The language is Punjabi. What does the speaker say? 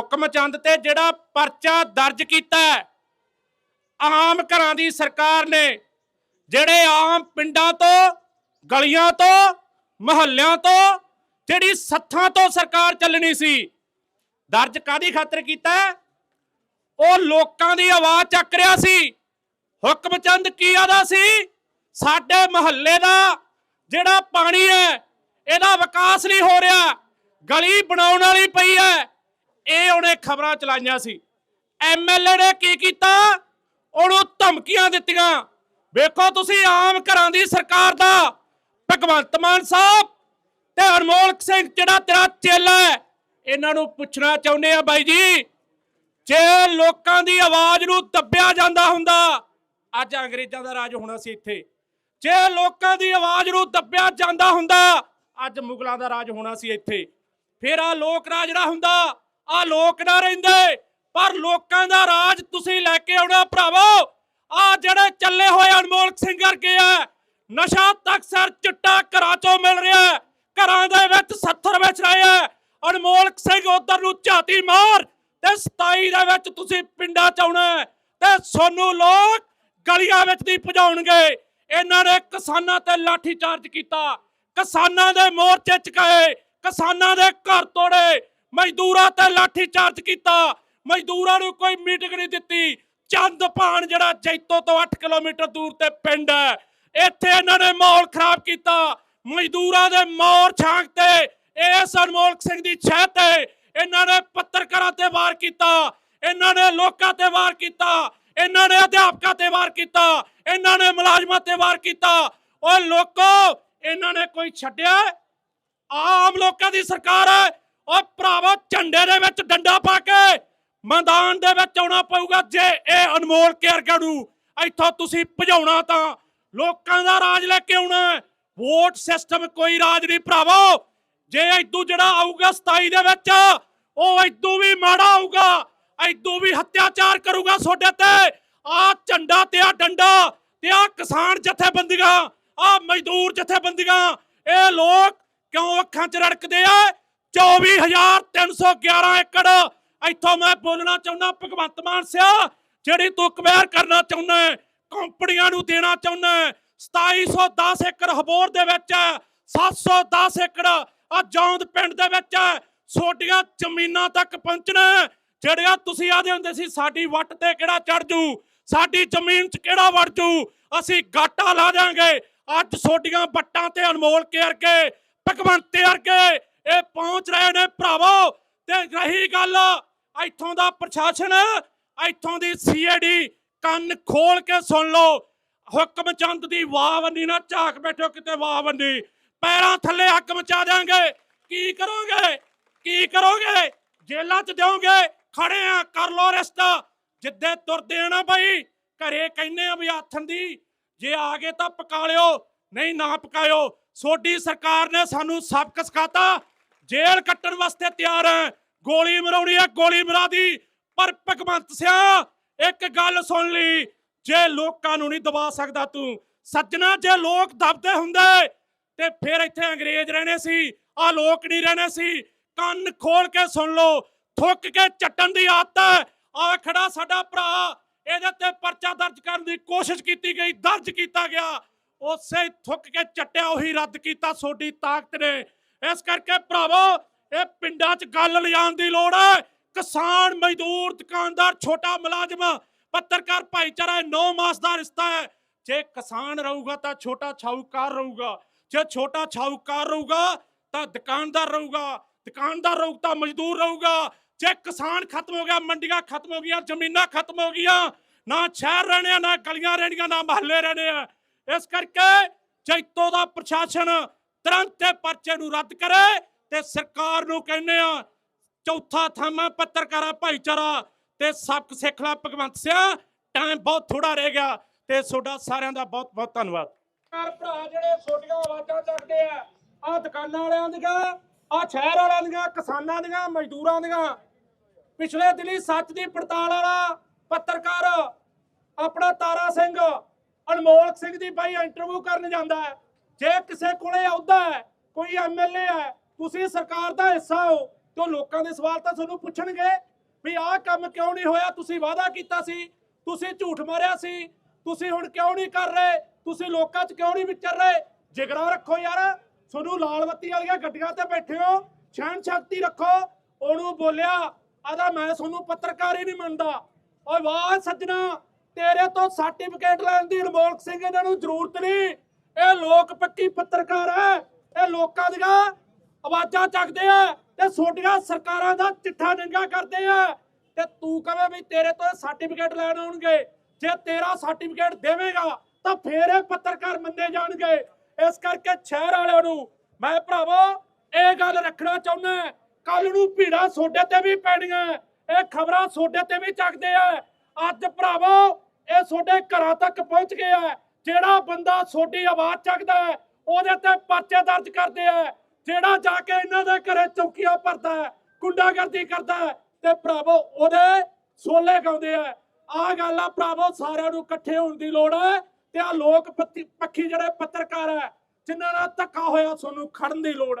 ਹੁਕਮ ਚੰਦ ਤੇ ਜਿਹੜਾ ਪਰਚਾ ਦਰਜ ਕੀਤਾ ਆਮ ਘਰਾਂ ਦੀ ਸਰਕਾਰ ਨੇ ਜਿਹੜੇ ਆਮ ਪਿੰਡਾਂ ਤੋਂ, ਗਲੀਆਂ ਤੋਂ, ਮੁਹੱਲਿਆਂ ਤੋਂ ਜਿਹੜੀ ਸੱਥਾਂ ਤੋਂ ਸਰਕਾਰ ਚੱਲਣੀ ਸੀ, ਦਰਜ ਕਾਦੀ ਖਾਤਰ ਕੀਤਾ ਉਹ ਲੋਕਾਂ ਦੀ ਆਵਾਜ਼ ਚੱਕ ਰਿਹਾ ਸੀ। ਹੁਕਮ ਚੰਦ ਕੀ ਆਦਾ ਸੀ? ਸਾਡੇ ਮੁਹੱਲੇ ਦਾ ਜਿਹੜਾ ਪਾਣੀ ਹੈ, ਇਹਦਾ ਵਿਕਾਸ ਨਹੀਂ ਹੋ ਰਿਹਾ। ਗਲੀ ਬਣਾਉਣ ਵਾਲੀ ਪਈ ਹੈ। ਇਹ ਉਹਨੇ ਖਬਰਾਂ ਚਲਾਈਆਂ ਸੀ। ਐਮਐਲਏ ਨੇ ਕੀ ਕੀਤਾ? ਉਹਨੂੰ ਧਮਕੀਆਂ ਦਿੱਤੀਆਂ। ਵੇਖੋ ਤੁਸੀਂ ਆਮ ਘਰਾਂ ਦੀ ਸਰਕਾਰ ਦਾ ਭਗਵੰਤ ਮਾਨ ਸਾਹਿਬ ਤੇ ਅਨਮੋਲ ਸਿੰਘ, ਜਿਹੜਾ ਤੇਰਾ ਚੇਲਾ ਹੈ, ਇਹਨਾਂ ਨੂੰ ਪੁੱਛਣਾ ਚਾਹੁੰਦੇ ਆ ਬਾਈ ਜੀ, ਜੇ ਲੋਕਾਂ ਦੀ ਆਵਾਜ਼ ਨੂੰ ਦੱਬਿਆ ਜਾਂਦਾ ਹੁੰਦਾ, ਅੱਜ ਅੰਗਰੇਜ਼ਾਂ ਦਾ ਰਾਜ ਹੋਣਾ ਸੀ ਇੱਥੇ। ਜੇ ਲੋਕਾਂ ਦੀ ਆਵਾਜ਼ ਨੂੰ ਦੱਬਿਆ ਜਾਂਦਾ ਹੁੰਦਾ, ਅੱਜ ਮੁਗਲਾਂ ਦਾ ਰਾਜ ਹੋਣਾ ਸੀ ਇੱਥੇ। ਫਿਰ ਆ ਲੋਕ ਰਾਜ ਜਿਹੜਾ ਹੁੰਦਾ ਆ ਲੋਕ ਨਾ ਰਹਿੰਦੇ, ਪਰ ਲੋਕਾਂ ਦਾ ਰਾਜ ਤੁਸੀਂ ਲੈ ਕੇ ਆਉਣਾ ਭਰਾਵੋ। ਆ ਜਿਹੜੇ ਚੱਲੇ ਹੋਏ ਅਨਮੋਲ ਸਿੰਘ ਵਰਗੇ ਆ, ਨਸ਼ਾ ਤੱਕ ਸਰ ਚਿੱਟਾ ਘਰਾਂ ਚੋਂ ਮਿਲ ਰਿਹਾ ਘਰਾਂ ਦੇ ਵਿੱਚ 70 ਵਿੱਚ ਰਹੇ ਆ ਅਨਮੋਲ ਸਿੰਘ ਉਧਰ ਨੂੰ ਝਾਤੀ ਮਾਰ ਤੇ 27 ਦੇ ਵਿੱਚ ਤੁਸੀਂ ਪਿੰਡਾਂ ਚ ਆਉਣਾ ਤੇ ਸੋਨੂੰ ਲੋਕ ਗਲੀਆਂ ਵਿੱਚ ਦੀ ਭਜਾਉਣਗੇ। ਇਹਨਾਂ ਨੇ ਕਿਸਾਨਾਂ ਤੇ ਲਾਠੀ ਚਾਰਜ ਕੀਤਾ, ਕਿਸਾਨਾਂ ਦੇ ਮੋਰਚੇ ਚੁਕਾਏ, ਕਿਸਾਨਾਂ ਦੇ ਘਰ ਤੋੜੇ ਮਜ਼ਦੂਰਾਂ ਤੇ ਲਾਠੀ ਚਾਰਜ ਕੀਤਾ। ਮਜ਼ਦੂਰਾਂ ਨੂੰ ਕੋਈ ਮੀਟਿੰਗ ਨਹੀਂ ਦਿੱਤੀ। ਚੰਦ ਭਾਣ ਜਿਹੜਾ ਜੈਤੋ ਤੋਂ 8 ਕਿਲੋਮੀਟਰ ਦੂਰ ਤੇ ਪਿੰਡ ਹੈ। ਇੱਥੇ ਇਹਨਾਂ ਨੇ ਮਾਹੌਲ ਖਰਾਬ ਕੀਤਾ। ਮਜ਼ਦੂਰਾਂ ਦੇ ਮੋਰ ਛਾਂਗ ਤੇ ਇਸ ਅਨਮੋਲ ਸਿੰਘ ਦੀ ਛੇ ਤੇ ਇਹਨਾਂ ਨੇ ਪੱਤਰਕਾਰਾਂ ਤੇ ਵਾਰ ਕੀਤਾ। ਇਹਨਾਂ ਨੇ ਲੋਕਾਂ ਤੇ ਵਾਰ ਕੀਤਾ। ਇਹਨਾਂ ਨੇ ਅਧਿਆਪਕਾਂ ਤੇ ਵਾਰ ਕੀਤਾ। ਇਹਨਾਂ ਨੇ ਮੁਲਾਜ਼ਮਾਂ ਤੇ ਵਾਰ ਕੀਤਾ। ਓਏ ਲੋਕੋ, ਇਹਨਾਂ ਨੇ ਕੋਈ ਛੱਡਿਆ? ਆਮ ਲੋਕਾਂ ਦੀ ਸਰਕਾਰ ਹੈ। ਓਏ ਭਰਾਵਾ ਝੰਡੇ ਦੇ ਵਿੱਚ ਡੰਡਾ ਪਾ ਕੇ ਮੈਦਾਨ ਦੇ ਵਿੱਚ ਆਉਣਾ ਪਊਗਾ ਜੇ ਇਹ ਅਨਮੋਲ ਕੇਰਗਾ ਨੂੰ ਇੱਥੋਂ ਤੁਸੀਂ ਭਜਾਉਣਾ ਤਾਂ ਲੋਕਾਂ ਦਾ ਰਾਜ ਲੈ ਕੇ ਆਉਣਾ ਹੈ। ਵੋਟ ਸਿਸਟਮ ਕੋਈ ਰਾਜ ਨਹੀਂ ਭਰਾਵੋ। ਜੇ ਇਦੋਂ ਜਿਹੜਾ ਆਊਗਾ 27 ਦੇ ਵਿੱਚ, ਉਹ ਇਦੋਂ ਵੀ ਮਾੜਾ ਆਊਗਾ। ਇਦੋਂ ਵੀ ਹੱਤਿਆਚਾਰ ਕਰੂਗਾ ਤੁਹਾਡੇ ਤੇ। ਆ ਝੰਡਾ ਤੇ ਆ ਡੰਡਾ ਤੇ ਆ ਕਿਸਾਨ ਜਥੇਬੰਦੀਆਂ ਆ ਮਜ਼ਦੂਰ ਜਥੇਬੰਦੀਆਂ, ਇਹ ਲੋਕ ਕਿਉਂ ਅੱਖਾਂ 'ਚ ਰੜਕਦੇ ਆ? 24311 ਏਕੜ ਇੱਥੋਂ ਮੈਂ ਬੋਲਣਾ ਚਾਹੁੰਦਾ, ਭਗਵੰਤ ਮਾਨ ਸਿਆ, ਜਿਹੜੀ ਤੂੰ ਕਵੈਰ ਕਰਨਾ ਚਾਹੁੰਦਾ ਕੰਪਨੀਆਂ ਨੂੰ ਦੇਣਾ ਚਾਹੁੰਦਾ 2710 ਏਕੜ ਹਬੋਰ ਦੇ ਵਿੱਚ 710 ਏਕੜ ਆ ਜੌਂਦ ਪਿੰਡ ਦੇ ਵਿੱਚ ਛੋਟੀਆਂ ਜ਼ਮੀਨਾਂ ਤੱਕ ਪਹੁੰਚਣਾ ਹੈ। ਜਿਹੜਿਆ ਤੁਸੀਂ ਆਦੇ ਹੁੰਦੇ ਸੀ, ਸਾਡੀ ਵੱਟ ਤੇ ਕਿਹੜਾ ਚੜ ਜੂ, ਸਾਡੀ ਜ਼ਮੀਨ 'ਚ ਕਿਹੜਾ ਵੜ ਜੂ, ਅਸੀਂ ਗਾਟਾ ਲਾ ਜਾਾਂਗੇ ਅੱਜ ਛੋਟੀਆਂ ਵੱਟਾਂ ਤੇ ਅਨਮੋਲ ਕੇ ਵਰਗੇ ਭਗਵੰਤ ਵਰਗੇ ਇਹ ਪਹੁੰਚ ਰਹੇ ਨੇ ਭਰਾਵੋ। ਤੇ ਰਹੀ ਗੱਲ, ਇੱਥੋਂ ਦਾ ਪ੍ਰਸ਼ਾਸਨ, ਇੱਥੋਂ ਦੀ ਸੀਆਈਡੀ ਕੰਨ ਖੋਲ ਕੇ ਸੁਣ ਲਓ। ਹੁਕਮ ਚੰਦ ਦੀ ਵਾਹ ਵੰਡੀ ਨਾ ਝਾਕ ਬੈਠੋ ਕਿਤੇ ਵਾਹ ਵੰਡੀ ਪੈਰਾਂ ਥੱਲੇ ਹੱਕ ਮਚਾ ਦਿਆਂਗੇ। ਕੀ ਕਰੋਗੇ? ਕੀ ਕਰੋਗੇ? ਜੇਲਾਂ 'ਚ ਦਿਓਗੇ? ਖੜੇ ਆ, ਕਰ ਲੋ ਰਿਸ਼ਤਾ। ਜਿੱਦੇ ਤੁਰਦੇ ਆ ਨਾ ਬਾਈ, ਘਰੇ ਕਹਿੰਨੇ ਆ ਵੀ ਆਥਣ ਦੀ, ਜੇ ਆ ਗਏ ਤਾਂ ਪਕਾ ਲਿਓ, ਨਹੀਂ ਨਾ ਪਕਾਇਓ। ਸੋਡੀ ਸਰਕਾਰ ਨੇ ਸਾਨੂੰ ਸਬਕ ਸਿਖਾਤਾ। ਜੇਲ੍ਹ ਕੱਟਣ ਵਾਸਤੇ ਤਿਆਰ ਹੈ। ਗੋਲੀ ਮਰਾਉਣੀ ਹੈ, ਗੋਲੀ ਮਰਾ ਦੀ। ਪਰ ਭਗਵੰਤ ਸਿਆ, ਇੱਕ ਗੱਲ ਸੁਣ ਲਈ। ਜੇ ਲੋਕਾਂ ਨੂੰ ਨਹੀਂ ਦਬਾ ਸਕਦਾ ਤੂੰ, ਸੱਜਣਾ, ਜੇ ਲੋਕ ਦਬਦੇ ਹੁੰਦੇ, ਤੇ ਫਿਰ ਇੱਥੇ ਅੰਗਰੇਜ਼ ਰਹਿਣੇ ਸੀ, ਆ ਲੋਕ ਨਹੀਂ ਰਹਿਣੇ ਸੀ। ਕੰਨ ਖੋਲ ਕੇ ਸੁਣ ਲਓ, ਥੁੱਕ ਕੇ ਚੱਟਣ ਦੀ ਆਦਤ ਹੈ। ਆ ਖੜਾ ਸਾਡਾ ਭਰਾ, ਇਹਦੇ ਤੇ ਪਰਚਾ ਦਰਜ ਕਰਨ ਦੀ ਕੋਸ਼ਿਸ਼ ਕੀਤੀ ਗਈ, ਦਰਜ ਕੀਤਾ ਗਿਆ। ਉਸੇ ਥੁੱਕ ਕੇ ਚੱਟਿਆ ਉਹੀ ਰੱਦ ਕੀਤਾ ਸੋਡੀ ਤਾਕਤ ਨੇ। ਇਸ ਕਰਕੇ ਭਰਾਵੋ, ਇਹ ਪਿੰਡਾਂ 'ਚ ਗੱਲ ਲਿਜਾਣ ਦੀ ਲੋੜ ਹੈ। ਕਿਸਾਨ, ਮਜ਼ਦੂਰ, ਦੁਕਾਨਦਾਰ, ਛੋਟਾ ਮੁਲਾਜ਼ਮ, ਪੱਤਰਕਾਰ, ਭਾਈਚਾਰਾ, ਇਹ 9 ਮਾਸ ਦਾ ਰਿਸ਼ਤਾ ਹੈ। ਜੇ ਕਿਸਾਨ ਰਹੂਗਾ ਤਾਂ ਛੋਟਾ ਛਾਊਕਾਰ ਰਹੂਗਾ। ਜੇ ਛੋਟਾ ਛਾਊਕਾਰ ਰਹੂਗਾ ਤਾਂ ਦੁਕਾਨਦਾਰ ਰਹੂਗਾ। ਦੁਕਾਨਦਾਰ ਰਹੂਗਾ ਤਾਂ ਮਜ਼ਦੂਰ ਰਹੂਗਾ। ਜੇ ਕਿਸਾਨ ਖਤਮ ਹੋ ਗਿਆ, ਮੰਡੀਆਂ ਖਤਮ ਹੋ ਗਈਆਂ, ਜ਼ਮੀਨਾਂ ਖਤਮ ਹੋ ਗਈਆਂ, ਨਾ ਸ਼ਹਿਰ ਰਹਿਣੇ ਆ, ਨਾ ਗਲੀਆਂ ਰਹਿਣੀਆਂ, ਨਾ ਮਹੱਲੇ ਰਹਿਣੇ ਆ ਇਸ ਕਰਕੇ ਜੈਤੋ ਦਾ ਪ੍ਰਸ਼ਾਸਨ ਤੁਰੰਤ ਇਹ ਪਰਚੇ ਨੂੰ ਰੱਦ ਕਰੇ ਤੇ ਸਰਕਾਰ ਨੂੰ ਕਹਿੰਦੇ ਆ, ਚੌਥਾ ਥਾਮਾ ਪੱਤਰਕਾਰਾ ਭਾਈਚਾਰਾ ਤੇ ਸਬਕ ਸਿੱਖ ਭਗਵੰਤ ਸਿਆ ਟਾਈਮ ਬਹੁਤ ਥੋੜਾ ਰਹਿ ਗਿਆ ਤੇ ਤੁਹਾਡਾ ਸਾਰਿਆਂ ਦਾ ਬਹੁਤ ਬਹੁਤ ਧੰਨਵਾਦ। ਯਾਰ ਭਰਾ ਜਿਹੜੇ ਛੋਟੀਆਂ ਆਵਾਜ਼ਾਂ ਚੱਕਦੇ ਆ ਆ ਦੁਕਾਨਾਂ ਵਾਲਿਆਂ ਦੀਆਂ ਆ ਸ਼ਹਿਰ ਵਾਲਿਆਂ ਦੀਆਂ, ਕਿਸਾਨਾਂ ਦੀਆਂ, ਮਜ਼ਦੂਰਾਂ ਦੀਆਂ, ਪਿਛਲੇ ਦਿਨੀ ਸੱਚ ਦੀ ਪੜਤਾਲ ਵਾਲਾ ਪੱਤਰਕਾਰ ਆਪਣਾ ਤਾਰਾ ਸਿੰਘ ਅਨਮੋਲ ਸਿੰਘ ਦੀ ਬਾਈ ਇੰਟਰਵਿਊ ਕਰਨ ਜਾਂਦਾ ਹੈ। ਜੇ ਕਿਸੇ ਕੋਲੇ ਆਉਂਦਾ ਹੈ, ਕੋਈ ਐਮਐਲਏ ਹੈ, ਤੁਸੀਂ ਸਰਕਾਰ ਦਾ ਹਿੱਸਾ ਹੋ, ਤੇ ਲੋਕਾਂ ਦੇ ਸਵਾਲ ਤਾਂ ਤੁਹਾਨੂੰ ਪੁੱਛਣਗੇ ਵੀ ਆਹ ਕੰਮ ਕਿਉਂ ਨਹੀਂ ਹੋਇਆ? ਤੁਸੀਂ ਵਾਅਦਾ ਕੀਤਾ ਸੀ, ਤੁਸੀਂ ਝੂਠ ਮਾਰਿਆ ਸੀ, ਤੁਸੀਂ ਹੁਣ ਕਿਉਂ ਨਹੀਂ ਕਰ ਰਹੇ? ਤੁਸੀਂ ਲੋਕਾਂ 'ਚ ਕਿਉਂ ਨਹੀਂ ਵਿਚਰ ਰਹੇ? ਜਿਗਰਾ ਰੱਖੋ ਯਾਰ। ਤੁਹਾਨੂੰ ਲਾਲ ਬੱਤੀ ਵਾਲੀਆਂ ਗੱਡੀਆਂ ਤੇ ਬੈਠੇ ਹੋ, ਸਹਿਣ ਸ਼ਕਤੀ ਰੱਖੋ। ਉਹਨੂੰ ਬੋਲਿਆ ਆਦਾ ਮੈਂ ਤੁਹਾਨੂੰ ਪੱਤਰਕਾਰ ਹੀ ਨਹੀਂ ਮੰਨਦਾ। ਓਏ ਵਾਹ ਸੱਜਣਾ ਤੇਰੇ ਤੋਂ ਸਰਟੀਫਿਕੇਟ ਲੈਣ ਦੀ ਅਨਮੋਲ ਸਿੰਘ ਇਹਨਾਂ ਨੂੰ ਜ਼ਰੂਰਤ ਨਹੀਂ। ਇਹ ਲੋਕ ਪੱਕੀ ਪੱਤਰਕਾਰ ਹੈ। ਇਹ ਲੋਕਾਂ ਦੀਆਂ ਆਵਾਜ਼ਾਂ ਚੱਕਦੇ ਆ ਤੇ ਛੋਟੀਆਂ ਸਰਕਾਰਾਂ ਦਾ ਚਿੱਠਾ ਨੰਗਾ ਕਰਦੇ ਆ। ਤੇ ਤੂੰ ਕਵੇਂ ਵੀ ਤੇਰੇ ਤੋਂ ਸਰਟੀਫਿਕੇਟ ਲੈਣ ਆਉਣਗੇ। ਜੇ ਤੇਰਾ ਸਰਟੀਫਿਕੇਟ ਦੇਵੇਂਗਾ, ਤਾਂ ਫੇਰ ਇਹ ਪੱਤਰਕਾਰ ਮੰਨੇ ਜਾਣਗੇ। ਇਸ ਕਰਕੇ ਸ਼ਹਿਰ ਵਾਲਿਆਂ ਨੂੰ ਮੈਂ ਭਰਾਵੋ, ਇਹ ਗੱਲ ਰੱਖਣਾ ਚਾਹੁੰਦਾ ਕੱਲ ਨੂੰ ਭੀੜਾ ਸੋਡੇ ਤੇ ਵੀ ਪੈਣੀਆਂ। ਇਹ ਖਬਰਾਂ ਸੋਡੇ ਤੇ ਵੀ ਚੱਕਦੇ ਆ। ਅੱਜ ਭਰਾਵੋ ਇਹ ਤੁਹਾਡੇ ਘਰਾਂ ਤੱਕ ਪਹੁੰਚ ਗਿਆ ਹੈ। ਜਿਹੜਾ ਬੰਦਾ ਤੁਹਾਡੀ ਆਵਾਜ਼ ਚੱਕਦਾ ਹੈ, ਉਹਦੇ ਤੇ ਪਰਚੇ ਦਰਜ ਕਰਦੇ ਆ ਜਿਹੜਾ ਜਾ ਕੇ ਇਹਨਾਂ ਦੇ ਘਰੇ ਚੌਕੀਆਂ ਭਰਦਾ ਹੈ, ਗੁੰਡਾਗਰਦੀ ਕਰਦਾ ਹੈ, ਤੇ ਭਰਾਵੋ, ਉਹਦੇ ਸੋਲੇ ਗਾਉਂਦੇ ਆ ਆਹ ਗੱਲ ਆ ਭਰਾਵੋ, ਸਾਰਿਆਂ ਨੂੰ ਇਕੱਠੇ ਹੋਣ ਦੀ ਲੋੜ ਹੈ, ਤੇ ਆ ਲੋਕ ਪੱਤੀ- ਪੱਖੀ ਜਿਹੜੇ ਪੱਤਰਕਾਰ ਹੈ, ਜਿਨ੍ਹਾਂ ਨਾਲ ਧੱਕਾ ਹੋਇਆ, ਤੁਹਾਨੂੰ ਖੜਨ ਦੀ ਲੋੜ ਹੈ।